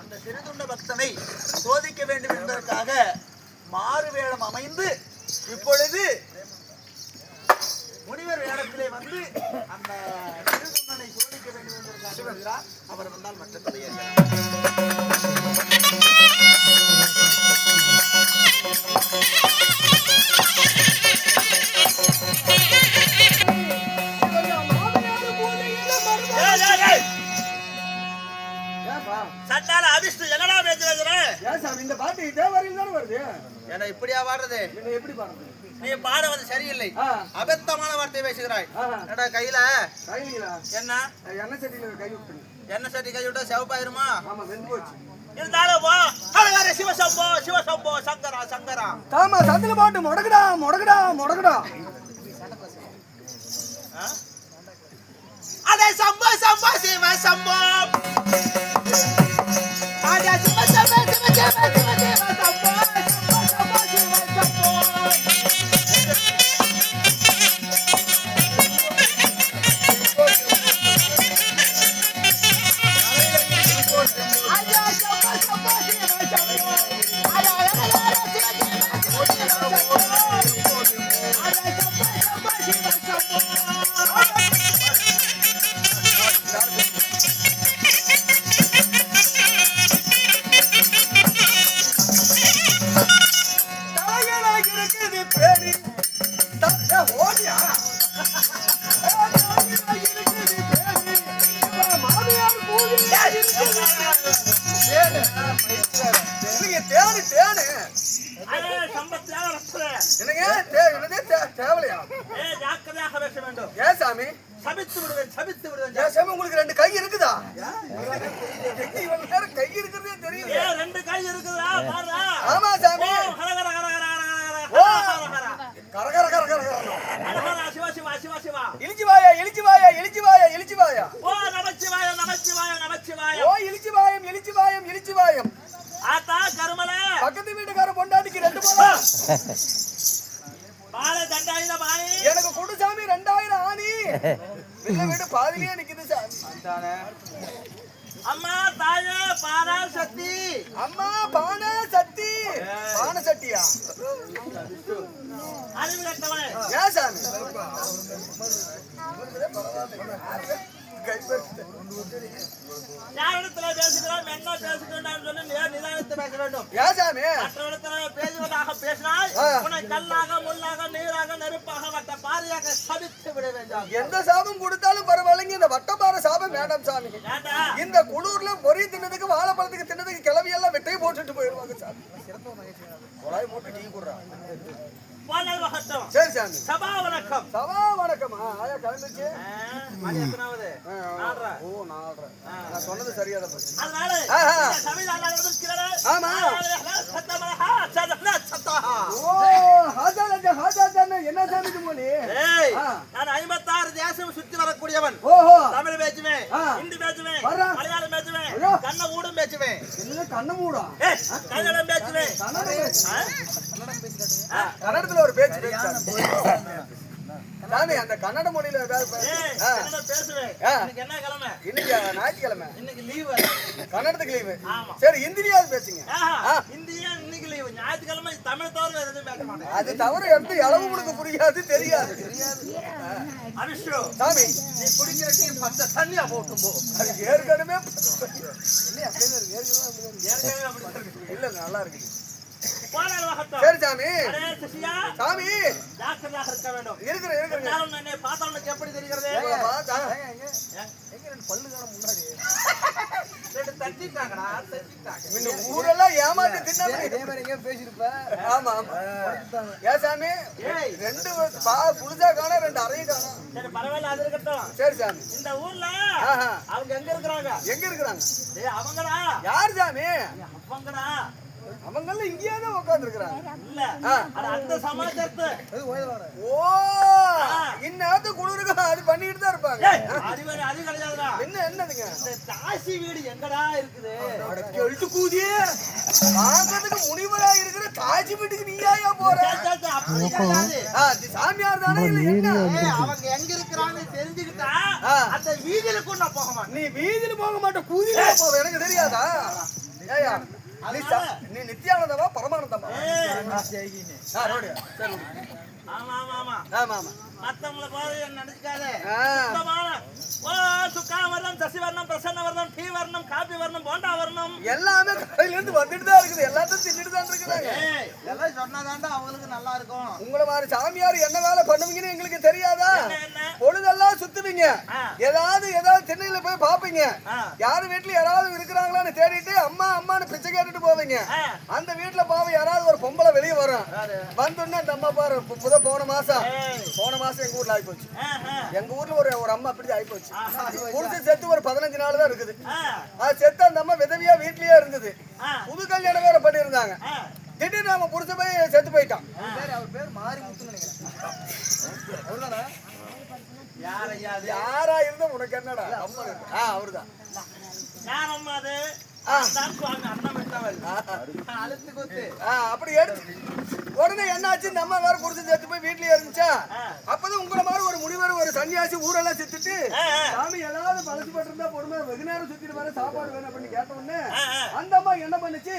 அந்த சிறுதுண்ட பக்தனை சோதிக்க வேண்டும் என்பதற்காக மாறு வேடம் அமைந்து இப்பொழுது முனிவர் வேடத்திலே வந்து அந்த சிறுதுண்டனை சோதிக்க வேண்டும் என்பதற்காக வருகிறார். அவர் வந்தால் மற்ற கதையை சட்டால அபிஷ்டு என்னடா பேசுறது ஏன் சாமி, இந்த பாட்டு இதே வரையில் தானே வருது? ஏன்னா இப்படியா பாடுறது? என்ன எப்படி பாடுறது? நீ பாடுவது சரியில்லை. அபத்தமான வார்த்தை பேசுகிறாய். என்னடா கையில? என்ன? எண்ணெய் சட்டியில கை விட்டு. எண்ணெய் சட்டி கை விட்டா சிவப்பாயிருமா ஆமா வெந்து போச்சு. இருந்தாலும் போ. அழகார சிவசம்போ சிவசம்போ சங்கரா சங்கரா. ஆமா சந்தில பாட்டு முடக்குடா முடக்குடா முடக்குடா? அடே சம்போ சம்போ சிவ சம்போ ஜாக்கிரதையாக பேச வேண்டும். ஏன் சாமி? சபித்து விடுவேன் சபித்து விடுவேன் ஏன் சாமி உங்களுக்கு ரெண்டு கை இருக்குதா? கை இருக்கிறதே தெரியல. ஏ ரெண்டு கை இருக்குதா? ஆமா சாமி. கர கர கர சிவா சிவா சிவா சிவா. இழிச்சி வாயா இழிச்சி வாயா இழிச்சி வாயா இழிச்சி வாயா. ஓ நமச்சிவாய நமச்சிவாய நமச்சிவாய ஓ இழிச்சி வாயம் இழிச்சி வாயம் இழிச்சி வாயம். ஆத்தா கருமல. பக்கத்து வீட்டுக்கார பொண்டாட்டிக்கு ரெண்டு போலாம் பால தண்டாயுத பாய் எனக்கு கொடு சாமி ரெண்டாயிரம் ஆணி வில்ல வீடு பாதிலேயே நிக்குது சாமி அம்மா தாயே பாரா சக்தி அம்மா பானை சட்டி பானை சட்டியா அறிவு கட்டவனே ஏன் சாமி? யாரிடத்துல பேசுகிறோம் என்ன பேசுகிறோம் சொல்லி நீ நிதானித்து பேச வேண்டும்? ஏன் சாமி? மற்றவரிடத்துல பேசுவதாக பேசினால் ஆ. உன்னை கல்லாக முள்ளாக நீராக நெருப்பாக வட்ட பாரியாக சபித்து விட வேண்டும். எந்த சாபம் கொடுத்தாலும் பரவாயில்லைங்க. இந்த வட்டப்பாறை சாபம் வேண்டாம் சாமி. இந்த குளூர்ல பொறி தின்னதுக்கு வாழைப்பழத்துக்கு தின்னதுக்கு கிளவி எல்லாம் வெட்டையை போட்டுட்டு போயிருவாங்க சாமி. குழாய் போட்டு டீ குடுறான் சரி சாமி. சபா வணக்கம். சவா ஆ, ஆயா கிளம்பிச்சு ஆ, மணி எத்தனாவது ஆ, ஆ. நாலரை. ஓ நாலரை நான் சொன்னது சரியா தான். அதனால. ஆமா. ஓ ஹாஜாஜா என்ன சாமி ஏய். நான் ஐம்பத்தாறு தேசம் சுத்தி வரக்கூடியவன் ஓஹோ தமிழ் பேசுவேன். ஹிந்தி பேசுவேன். மலையாளம் பேசுவேன். கண்ண ஊடும் பேசுவேன் என்ன கண்ண மூடா கன்னடம் பேசுவேன் கன்னடம்? கன்னடத்துல ஒரு பேச்சு பேச்சு சாமி அந்த கன்னட மொழியில ஏதாவது பேசுவேன் என்ன கிழமை? இன்னைக்கு? ஞாயிற்றுக்கிழமை. இன்னைக்கு லீவு கன்னடத்துக்கு லீவு சரி ஹிந்திலியாவது பேசுங்க. இந்தியா இன்னைக்கு லீவு ஞாயிற்றுக்கிழமை தமிழ் தவிர வேற எதுவும் பேச மாட்டேன். அது தவிர எடுத்து இளவு உங்களுக்கு புரியாது தெரியாது. அபிஷு சாமி. நீ குடிக்கிற டீ பச்சை தண்ணியா போட்டு போ அது ஏற்கனவே இல்லையா, அப்படியே ஏற்கனவே அப்படி இருக்கு. இல்ல நல்லா இருக்கு. போனால் வகட்டம். சரி சாமி. சாமி. ஜாக்கிரதையாக இருக்க வேண்டும். இருக்கிற இருக்கிற இருந்தாலும் என்னை பார்த்தால் உனக்கு எப்படி தெரிகிறது? ரெண்டு தட்டிட்டாங்கடா, தட்டிட்டாங்க. ஊரெல்லாம் ஏமாத்தி தின்னாங்க ஆமா ஆமா. ஏன் சாமி? ரெண்டு பா புதுசா காண ரெண்டு காணோம். சரி, பரவாயில்ல, அது இருக்கட்டும். சரி சாமி. இந்த ஊர்ல. அவங்க எங்க இருக்கிறாங்க? எங்க இருக்கிறாங்க? ஏய், அவங்கடா. யார் சாமி? அவங்கடா. அவங்கெல்லாம் இங்கேயே தான் உட்காந்துருக்குறாங்க இல்ல அது அந்த சமாச்சாரத்தை. ஓ. இந்நேரத்து குளிருக்கு அது பண்ணிட்டு தான் இருப்பாங்க. அது கிடையாதுடா. என்ன என்னதுங்க? இந்த தாசி வீடு எங்கடா இருக்குது? எழுத்து கூதியே. பார்க்கறதுக்கு முனிவரா இருக்கிற தாஜி வீட்டுக்கு நீயாயா போற? சாமியார் தானே இல்ல என்ன? அவங்க எங்க இருக்கிறான்னு தெரிஞ்சுக்கிட்டா. அந்த வீதியில கூட நான் போக மாட்டேன். நீ வீதியில போக மாட்ட கூதியில போவ. எனக்கு தெரியாதா? ஏயா நீ நித்யானந்தமா பரமானந்தமா. ஆமா ஆமா ஆமா. ஆமா ஆமா. மத்தவங்கள போது நினைச்சுக்காத ஆ. சுத்தமான ஓ சுக்கா வர்ணம் சசி வர்ணம் பிரசன்ன வர்ணம் டீ வர்ணம் காபி வர்ணம் போண்டா வர்ணம் எல்லாமே கடையில இருந்து வந்துட்டு தான் இருக்குது. எல்லாத்தையும் தின்னுட்டு தான் இருக்கிறாங்க இதெல்லாம் சொன்னாதான்டா அவங்களுக்கு நல்லா இருக்கும். உங்களை மாதிரி சாமியார் என்ன வேலை பண்ணுவீங்கன்னு எங்களுக்கு தெரியாதா? பொழுதெல்லாம் சுத்துவீங்க. ஏதாவது போய் பாப்பீங்க. யாரு வீட்டுல யாராவது இருக்கிறாங்களான்னு தேடிட்டு அம்மா அம்மான்னு பிச்சை கேட்டுட்டு போவீங்க. அந்த வீட்டுல பாவம் யாராவது ஒரு பொம்பளை வெளியே வரும். வந்தோடனே அந்த அம்மா பாரு புத போன மாசம். போன மாசம் எங்க ஊர்ல ஆயிப்போச்சு. எங்க ஊர்ல ஒரு ஒரு அம்மா அப்படி ஆயிப்போச்சு. புருஷன் செத்து ஒரு பதினஞ்சு நாள் தான் இருக்குது. அது செத்து அந்த அம்மா விதவியா வீட்லயே இருந்தது. புது கல்யாணம் வேற பண்ணியிருந்தாங்க. திடீர்னு அவன் புருஷன் போய் செத்து போயிட்டான். யார் ஐயா அது? யாரா இருந்தா கொத்து. ஆ, அப்படி எடுத்து உடனே என்னாச்சு இந்த அம்மா வேற புருஷன் சேர்த்து போய் வீட்லயே இருந்துச்சா. அப்பதான் உங்களை மாதிரி ஒரு முனிவர் ஒரு சன்னியாசி ஊரெல்லாம் சுத்திட்டு. சாமி ஏதாவது பழசு இருந்தா பொறுமை வெகு நேரம் சுத்திட்டு வர சாப்பாடு வேணும் அப்படின்னு கேட்ட உடனே. அந்த அம்மா என்ன பண்ணுச்சு.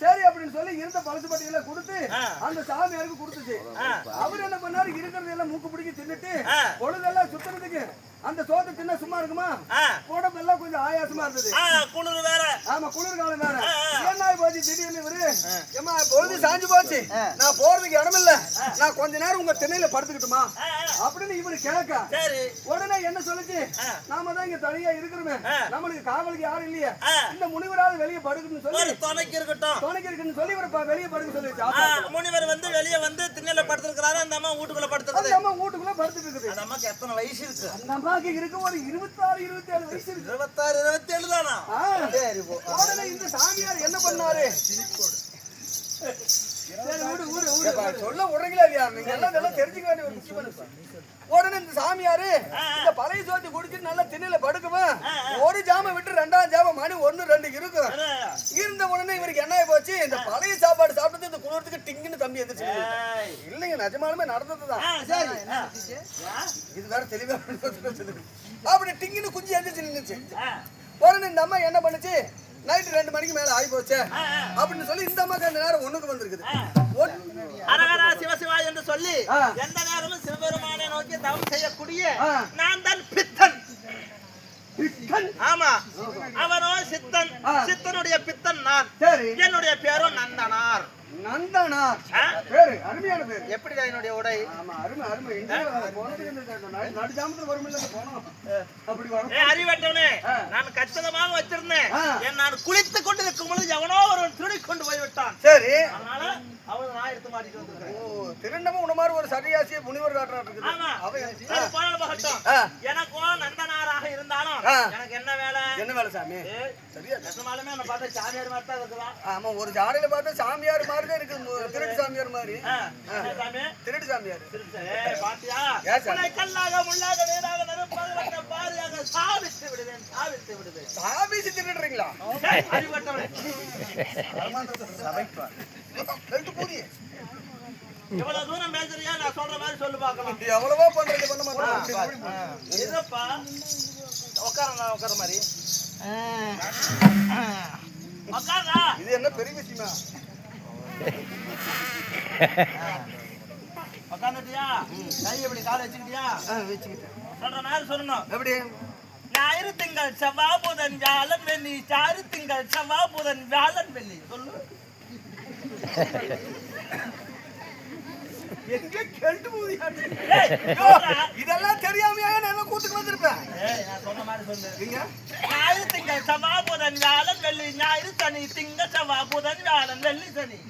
சரி அப்படின்னு சொல்லி இருந்த பழசு பட்டியல கொடுத்து. அந்த சாமியாருக்கு கொடுத்துச்சு. அவர் என்ன பண்ணாரு இருக்கிறது எல்லாம் மூக்கு பிடிக்க தின்னுட்டு. பொழுதெல்லாம் சுத்துறதுக்கு அந்த சோத்தை தின்ன சும்மா இருக்குமா ஆ, உடம்பெல்லாம் கொஞ்சம் ஆயாசமா இருந்தது குளிர் வேற. ஆமா குளிர்காலம் வேற. என்ன போச்சு திடீர்னு இவரு ஏமா பொழுது சாஞ்சு போச்சு நான் போறதுக்கு இடம் இல்ல நான் கொஞ்ச நேரம் உங்க திண்ணையில படுத்துக்கிட்டுமா. அப்படின்னு இவரு கேட்க சரி. உடனே என்ன சொல்லுச்சு. நாம தான் இங்க தனியா இருக்கிறோமே. நம்மளுக்கு காவலுக்கு யாரும் இல்லையே. இந்த முனிவராவது வெளியே படுக்கணும்னு சொல்லி துணைக்கு இருக்கட்டும் துணைக்கு இருக்குன்னு சொல்லி இவரை வெளியே படுக்க சொல்லிச்சு. முனிவர் வந்து வெளியே வந்து படுத்திருக்கிறாரு அந்த அம்மா வீட்டுக்குள்ள படுத்திருக்குது. அந்த அம்மா வீட்டுக்குள்ள படுத்துட்டு அந்த அம்மாக்கு எத்தனை வயசு இருக்கு? அந்த அம்மாக்கு இருக்க ஒரு இருபத்தாறு இருபத்தி ஏழு வயசு இருக்கு. இருபத்தாறு இருபத்தி ஏழு தானா? ஆ. உடனே இந்த சாமியார் என்ன பண்ணாரு சரி. சொல்ல விடுறீங்களா இல்லையா? நீங்க எல்லாம் தெரிஞ்சுக்க வேண்டிய ஒரு முக்கியமான விஷயம். உடனே இந்த சாமியாரு இந்த பழைய சோத்தி குடிச்சு நல்லா திண்ணையில படுக்குவேன் ஒரு ஜாம விட்டு ரெண்டாம் ஜாம மணி ஒண்ணு ரெண்டு இருக்கும். இருந்த உடனே இவருக்கு என்ன போச்சு? இந்த பழைய சாப்பாடு சாப்பிட்டு இந்த குளிரத்துக்கு டிங்குன்னு தம்பி எந்திரிச்சு. இல்லைங்க நிஜமாலுமே நடந்ததுதான். இது வேற தெளிவா. அப்படி டிங்குன்னு குஞ்சு எந்திரிச்சு நின்னுச்சு ஆ, உடனே இந்த அம்மா என்ன பண்ணுச்சு? நைட்டு ரெண்டு மணிக்கு மேல ஆகி போச்சு. அப்படின்னு சொல்லி இந்த அம்மாக்கு அந்த நேரம் ஒண்ணுக்கு வந்திருக்குது. ஹரஹரா சிவசிவா என்று சொல்லி. எந்த நேரமும் சிவபெருமானை நோக்கி தவம் செய்யக்கூடிய. நான் தான் பித்தன். பித்தன். ஆமா. அவனோ சித்தன். சித்தனுடைய பித்தன் நான். என்னுடைய பேரும் நந்தனார். நந்தனார் ஆ? பேரு அருமையான பேரு. எப்படிடா என்னுடைய உடை? ஆமா அருமை அருமை. நடு- ஜாமத்துல வரும் இல்ல போனோம். அப்படி வரும். அறிவட்டவனே. நான் கச்சிதமாக வச்சிருந்தேன். நான் குளித்துக் கொண்டிருக்கும் பொழுது எவனோ ஒருவன் திருடி கொண்டு போய் விட்டான் சரி. அதனால அவன் நான் எடுத்து மாட்டிட்டு வந்திருக்கேன். ஓ திருநமும் உன மாதிரி ஒரு சன்னியாசிய முனிவர் காட்டுறா இருக்குது அவன் போகட்டும். நந்தனாராக இருந்தாலும். எனக்கு என்ன வேலை? என்ன வேலை சாமி? சரியா? நிஜமாலுமே என்னை பார்த்தா சாமியார் மாதிரி தான் இருக்குதா? ஆமா ஒரு ஜாடையில பார்த்தா சாமியார் மாதிரி தான் இருக்கு திருட்டு சாமியார் மாதிரி? திருட்டு சாமியார். பாத்தியா? கல்லாக, முள்ளாக, நீராக, நெருப்பாக, பாறையாக சாவித்து விடுவேன், சாவித்து விடுவேன். சாமிச்சு திருடுறீங்களா அறிவட்டவனே. இவ்வளவு தூரம் பேசுறியா? நான் சொல்ற மாதிரி சொல்லு பார்க்கலாம். எவ்வளவோ பண்றது பண்ண மாட்டாங்க என்னப்பா? உட்காருங்க, உட்கார மாதிரி. உட்காருடா. இது என்ன பெரிய விஷயமா உட்கார்ந்துட்டியா? கை இப்படி காலை வச்சுக்கிட்டியா? வச்சுக்கிட்டேன் சொல்ற மாதிரி சொல்லணும் எப்படி ஞாயிறு திங்கள் செவ்வாய் புதன் வியாழன் வெள்ளி சாறு திங்கள் செவ்வாய் புதன் வியாழன் வெள்ளி சொல்லு எங்க கெட்டு பூதியாட்டு ஏய், சொல்றா. இதெல்லாம் தெரியாமையா நான் கூத்துக்கு வந்திருப்பேன் ஞாயிறு திங்கள் செவ்வாய் புதன் வியாழன் வெள்ளி ஞாயிறு சனி திங்க செவ்வாய் புதன் வியாழன் வெள்ளி சனி.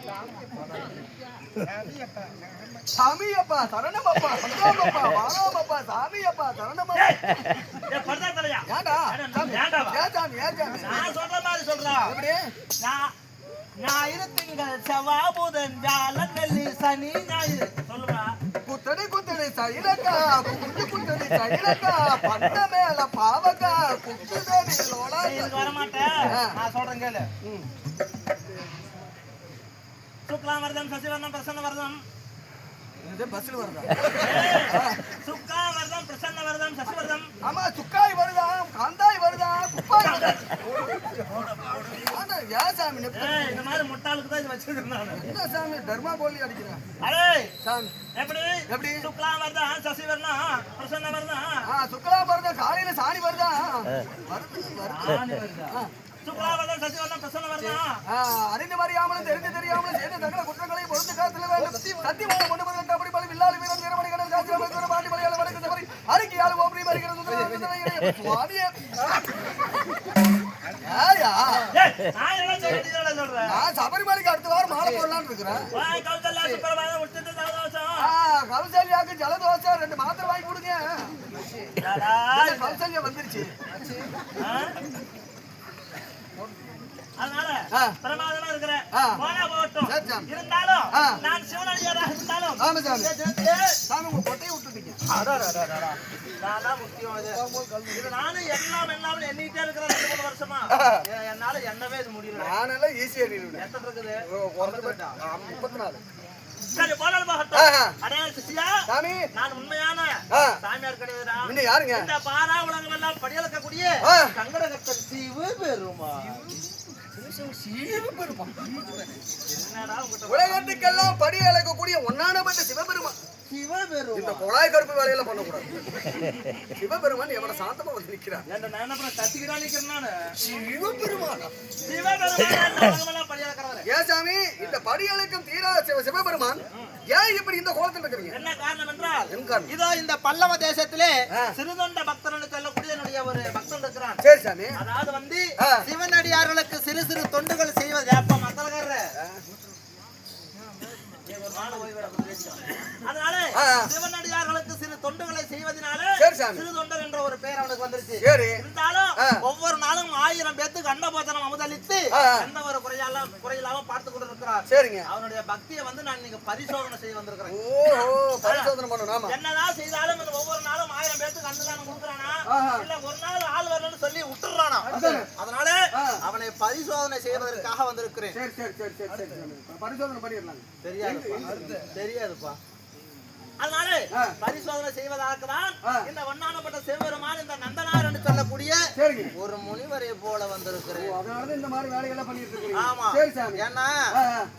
சாமி அப்பா சரணம் அப்பா சந்தோம் அப்பா வாராம் அப்பா சாமி அப்பா சரணம் அப்பா ஏய், படுதா தலையா? ஏண்டா? ஏண்டா ஏன் சாமி ஏன் சாமி? நான் சொல்ற மாதிரி சொல்றா. எப்படி? நான் ஞாயிறு திங்கள் செவ்வாய் புதன் வியாழன் வெள்ளி சனி ஞாயிறு. சொல்லுடா. குத்தடி குத்தடி சைலக்கா குத்து குத்தடி சைலக்கா பண்ட மேல பாவக்கா லோலா இதுக்கு வர மாட்டேன் நான் சொல்றேன் கேளு. சுக்லாம் வரதம் சசிவர்ணம் பிரசன்ன வரதம் பஸ்ல வருதா? சுக்கா வரதம் பிரசன்ன வரதம் சசிவர்தம். ஆமா சுக்காய் வருதா? காந்தாய் வருதா? குப்பாய் வருதா? ஏன் சாமி இந்த மாதிரி முட்டாளுக்கு தான் வச்சிருக்கேன் நான். என்ன சாமி தர்மா கோலி அடிக்கிறேன் அடே சாமி. எப்படி? எப்படி? சுக்லாம் வரதம் சசிவர்ணம் பிரசன்ன வரதம் ஆ சுக்கலா வருதா காலையில சாணி வருதா? வருது வருது. சுக்லா அறிந்து அறியாமலும் தெரிந்து தெரியாமலும் செய்த சகல குற்றங்களை பொறுத்து காத்துல வேண்டும் சத்தியமான கொண்டு பதினெட்டு அப்படி பல வில்லாலி வீரன் வீரமணி கடல் காட்சி அமைச்சர் பாண்டி மலையாள வடக்கு சபரி அறிக்கை ஆளு ஓப்பரி வருகிறது. சுவாமியே. ஏயா ஏய் நான் என்ன சொல்றேன்? சொல்றேன் நான் சபரிமலைக்கு அடுத்த வாரம் மாலை போடலாம்னு இருக்கிறேன். கௌசல்யாக்கு ஜலதோஷம். ரெண்டு மாத்திரை வாங்கி கொடுங்க. கௌசல்யா வந்துருச்சு. பிரமாதமா இருக்கிற ஆ. போனா போகட்டும் சரி, சாமி. இருந்தாலும் ஆ. நான் சிவனடியாராக இருந்தாலும் ஆமா சாமி ஏய், சாமி உங்க கொட்டையை விட்டுட்டீங்க நான் தான் முக்கியம் இது. நானும் எல்லாம் எல்லாம் எண்ணிக்கிட்டே இருக்கிறேன் ரெண்டு மூணு வருஷமா என்னால எண்ணவே இது முடியல நானெல்லாம் ஈஸியா எத்தனை இருக்குது முப்பத்தி நாலு சரி போனால் ஆஹா. போகட்டும் அடையாள சிசியா சாமி நான் உண்மையான. சாமியார் கிடையாதுடா இன்னும் யாருங்க இந்த பாரா உலகம் எல்லாம் படியளக்கக்கூடிய ஆ. கங்கடகத்தன் சிவ பெருமா உலகத்துக்கெல்லாம் படி அளக்கக்கூடிய ஒன்னானப்பட்ட சிவபெருமான். சிவ பெருமா இந்த குழாய் கருப்பு வேலையில பண்ணக்கூடாது. சிவபெருமான் எவன சாந்தமா வந்து நிக்கிறேன் சிவபெருமான்? ஏன் சாமி இந்த படி அளக்கும் தீரா சிவ சிவபெருமான் ஏன் இப்படி இந்த கோலத்தில் இருக்கிறீங்க? என்ன காரணம் என்றால் இதோ இந்த பல்லவ தேசத்திலே. சிறுதொண்ட பக்தன் சொல்லக்கூடிய என்னுடைய ஒரு பக்தன் இருக்கிறான் சரி சாமி. அதாவது வந்து. சிவனடியார்களுக்கு சிறு சிறு தொண்டுகள் செய்வது ஏப்ப மக்கள்காரரு அதனால. சிவனடியார்களுக்கு சிறு தொண்டுகளை செய்வதனால. சிறு தொண்டர் என்ற ஒரு பெயர் அவனுக்கு வந்துருச்சு. இருந்தாலும் ஆயிரம் பேத்துக்கு அன்னபோஜனம் அமுதளித்து. எந்த ஒரு குறையால குறையில்லாம பார்த்து கொண்டு இருக்கிறார் சரிங்க. அவனுடைய பக்தியை வந்து நான் நீங்க பரிசோதனை செய்ய வந்திருக்கிறேன். பரிசோதனை பண்ணணும் என்னதான் செய்தாலும் ஒவ்வொரு நாளும் ஆயிரம் பேத்துக்கு அன்னதானம் கொடுக்குறானா. இல்ல ஒரு நாள் ஆள் வரலன்னு சொல்லி விட்டுறானா? அதானே. அதனால. அவனை பரிசோதனை செய்வதற்காக வந்திருக்கிறேன். சரி சரி சரி சரி சரி சரி. பரிசோதனை பண்ணிடலாங்க. தெரியாதுப்பா. தெரியாதுப்பா. அதனால. பரிசோதனை செய்வதற்கு தான். இந்த வண்ணானப்பட்ட சிவபெருமான் இந்த நந்தனார் என்று சொல்லக்கூடிய ஒரு முனிவரை போல வந்திருக்கிறேன் ஓ, அதனாலதான் இந்த மாதிரி வேலைகள்லாம் பண்ணிட்டு இருக்கீங்க ஆமா சரி சாமி ஏன்னா.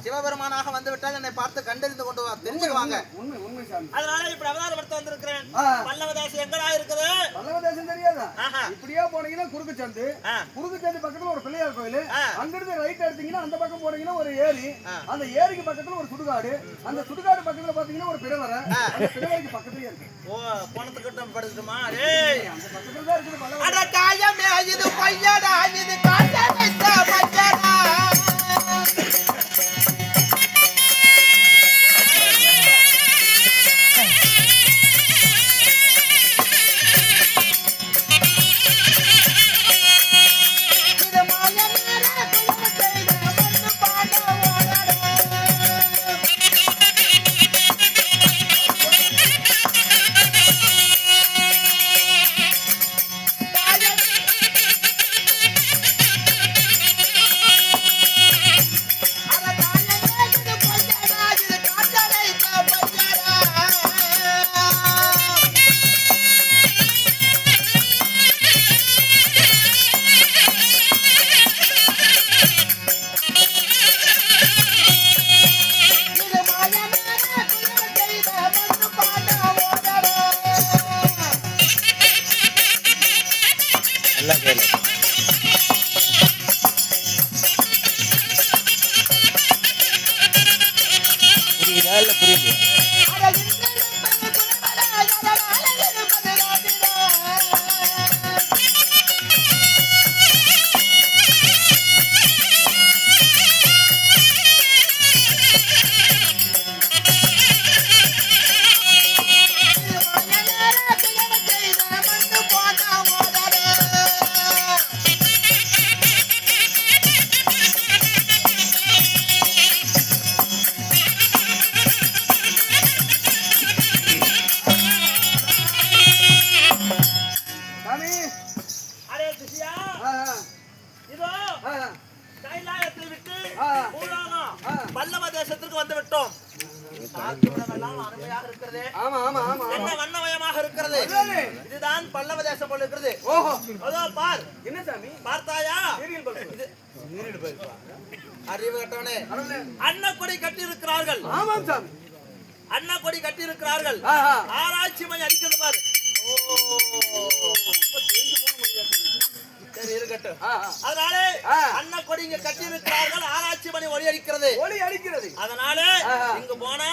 சிவபெருமானாக வந்து விட்டால் என்னை பார்த்து கண்டறிந்து கொண்டு வா தெரிஞ்சுக்குவாங்க உண்மை உண்மை சாமி அதனால இப்படி அவதாரம் எடுத்து வந்திருக்கிறேன். பல்லவதாசி எங்கடா இருக்குது பல்லவ தேசம் தெரியாதா. இப்படியே போனீங்கன்னா குறுக்கு சந்து. குறுக்கு சந்து பக்கத்துல ஒரு பிள்ளையார் கோயில். அங்கிருந்து ரைட் எடுத்தீங்கன்னா அந்த பக்கம் போனீங்கன்னா ஒரு ஏரி. அந்த ஏரிக்கு பக்கத்துல ஒரு சுடுகாடு அந்த சுடுகாடு பக்கத்துல பாத்தீங்கன்னா ஒரு பிறவரை ஓ பணத்துக்கிட்ட இருக்குது பல்லவ அட காயமே இது பையடா இது காட்ட வைத்த புரியுதா இல்ல அன்னக்கொடி கட்டி இருக்கிறார்கள். ஆராய்ச்சி மணி அடிக்கிறது பாரு. சரி இருக்கட்டும். அதனால ஆ. அன்னக்கொடி இங்க கட்டி இருக்கிறார்கள் ஆராய்ச்சி மணி ஒளி அடிக்கிறது ஒளி அடிக்கிறது அதனால. இங்க போனா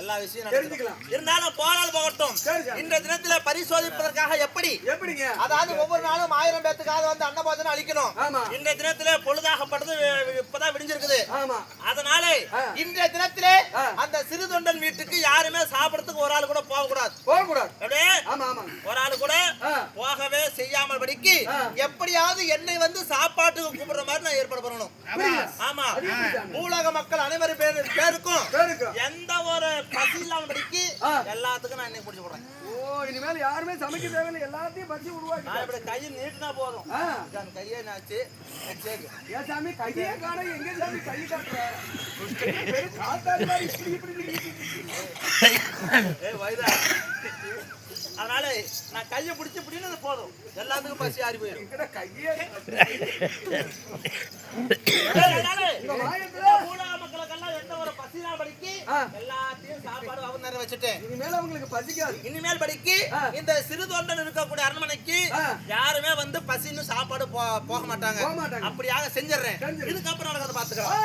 எல்லா விஷயம். தெரிஞ்சுக்கலாம். இருந்தாலும் போனால் போகட்டும். இந்த தினத்துல பரிசோதிப்பதற்காக எப்படி எப்படிங்க அதாவது ஒவ்வொரு நாளும் ஆயிரம் பேத்துக்காக வந்து அன்னபோஜனம் அளிக்கணும் இந்த தினத்துல பொழுதாகப்பட்டது இப்பதான் விடிஞ்சிருக்குது அதனால. இன்றைய தினத்திலே. அந்த சிறு தொண்டன் வீட்டுக்கு யாருமே சாப்பிடறதுக்கு ஒரு ஆள் கூட போக கூடாது போக கூடாது அப்படியே ஒரு ஆள் கூட. போகவே செய்யாமல் படிக்கு. எப்படியாவது என்னை வந்து சாப்பாட்டுக்கு கூப்பிடுற மாதிரி நான் ஏற்பாடு பண்ணணும். ஆமா? பூலக மக்கள் அனைவரும் பேரு பேருக்கும் எல்லாத்துக்கும் நான் இன்னைக்கு பிடிச்சு போடுறேன். ஓ இனிமேல் யாருமே சமைக்க தேவையில்லை. எல்லாத்தையும் பறிச்சு நான் உருவாக்கி இப்படி கையை நீட்டினா போதும். அந்த கையே என்னாச்சு சரி ஏன் சாமி கையே காண எங்க சாமி கை அதனால நான் கையை பிடிச்சு பிடினது போதும். எல்லாத்துக்கும் பசி ஆறி போயிடும். கையே மக்களுக்கெல்லாம் எந்த ஒரு பசினா படிக்கு. எல்லாத்தையும் சாப்பாடு அவர் நிறைய வச்சுட்டேன் இனிமேல் அவங்களுக்கு பசிக்காது இனிமேல் படிக்கு. இந்த சிறு தொண்டன் இருக்கக்கூடிய அரண்மனைக்கு. யாருமே வந்து பசின்னு சாப்பாடு போக மாட்டாங்க. அப்படியாக செஞ்சிடுறேன். இதுக்கப்புறம் நடக்கிறத. பாத்துக்கலாம்